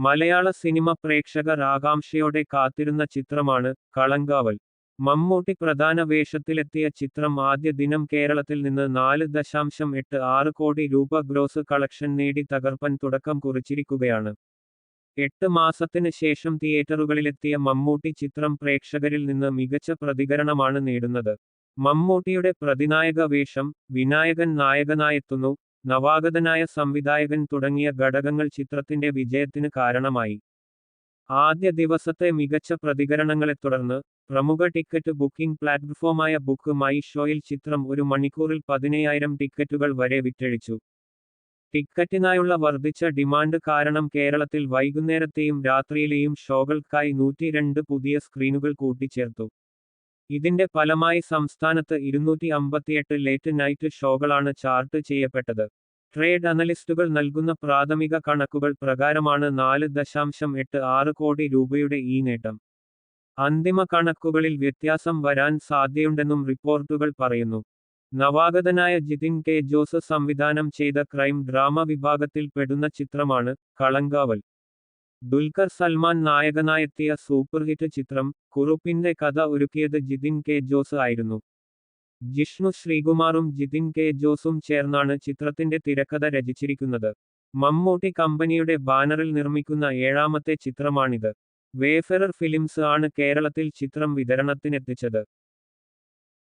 മലയാള cinema പ്രേക്ഷകർ ആകാംക്ഷയോടെ കാത്തിരുന്ന ചിത്രമാണ് കളങ്കാവൽ. മമ്മൂട്ടി പ്രധാന വേഷത്തിലെത്തിയ ചിത്രം ആദ്യ ദിനം കേരളത്തിൽ നിന്ന് നാല് ദശാംശം എട്ട് ആറ് കോടി രൂപ ഗ്രോസ് കളക്ഷൻ നേടി തകർപ്പൻ തുടക്കം കുറിച്ചിരിക്കുകയാണ്. എട്ട് മാസത്തിന് ശേഷം തിയേറ്ററുകളിലെത്തിയ മമ്മൂട്ടി ചിത്രം പ്രേക്ഷകരിൽ നിന്ന് മികച്ച പ്രതികരണമാണ് നേടുന്നത്. മമ്മൂട്ടിയുടെ പ്രതിനായക വേഷം വിനായകൻ നായകനായെത്തുന്നു നവാഗതനായ സംവിധായകൻ തുടങ്ങിയ ഘടകങ്ങൾ ചിത്രത്തിന്റെ വിജയത്തിന് കാരണമായി. ആദ്യ ദിവസത്തെ മികച്ച പ്രതികരണങ്ങളെ തുടർന്ന് പ്രമുഖ ടിക്കറ്റ് ബുക്കിംഗ് പ്ലാറ്റ്ഫോമായ ബുക്ക് മൈ ഷോയിൽ ചിത്രം ഒരു മണിക്കൂറിൽ പതിനയ്യായിരം ടിക്കറ്റുകൾ വരെ വിറ്റഴിച്ചു. ടിക്കറ്റിനായുള്ള വർദ്ധിച്ച ഡിമാൻഡ് കാരണം കേരളത്തിൽ വൈകുന്നേരത്തെയും രാത്രിയിലെയും ഷോകൾക്കായി നൂറ്റിരണ്ട് പുതിയ സ്ക്രീനുകൾ കൂട്ടിച്ചേർത്തു. ഇതിന്റെ ഫലമായി സംസ്ഥാനത്ത് ഇരുന്നൂറ്റി അമ്പത്തിയെട്ട് ലേറ്റ് നൈറ്റ് ഷോകളാണ് ചാർട്ട് ചെയ്യപ്പെട്ടത്. ട്രേഡ് അനലിസ്റ്റുകൾ നൽകുന്ന പ്രാഥമിക കണക്കുകൾ പ്രകാരമാണ് നാല് ദശാംശം എട്ട് ആറ് കോടി രൂപയുടെ ഈ നേട്ടം. അന്തിമ കണക്കുകളിൽ വ്യത്യാസം വരാൻ സാധ്യതയുണ്ടെന്നും റിപ്പോർട്ടുകൾ പറയുന്നു. നവാഗതനായ ജിതിൻ കെ ജോസ് സംവിധാനം ചെയ്ത ക്രൈം ഡ്രാമ വിഭാഗത്തിൽ പെടുന്ന ചിത്രമാണ് കളങ്കാവൽ. ദുൽഖർ സൽമാൻ നായകനായെത്തിയ സൂപ്പർഹിറ്റ് ചിത്രം കുറുപ്പിന്റെ കഥ ഒരുക്കിയത് ജിതിൻ കെ ജോസ് ആയിരുന്നു. ജിഷ്ണു ശ്രീകുമാറും ജിതിൻ കെ ജോസും ചേർന്നാണ് ചിത്രത്തിന്റെ തിരക്കഥ രചിച്ചിരിക്കുന്നത്. മമ്മൂട്ടി കമ്പനിയുടെ ബാനറിൽ നിർമ്മിക്കുന്ന ഏഴാമത്തെ ചിത്രമാണിത്. വേഫെറർ ഫിലിംസ് ആണ് കേരളത്തിൽ ചിത്രം വിതരണത്തിനെത്തിച്ചത്.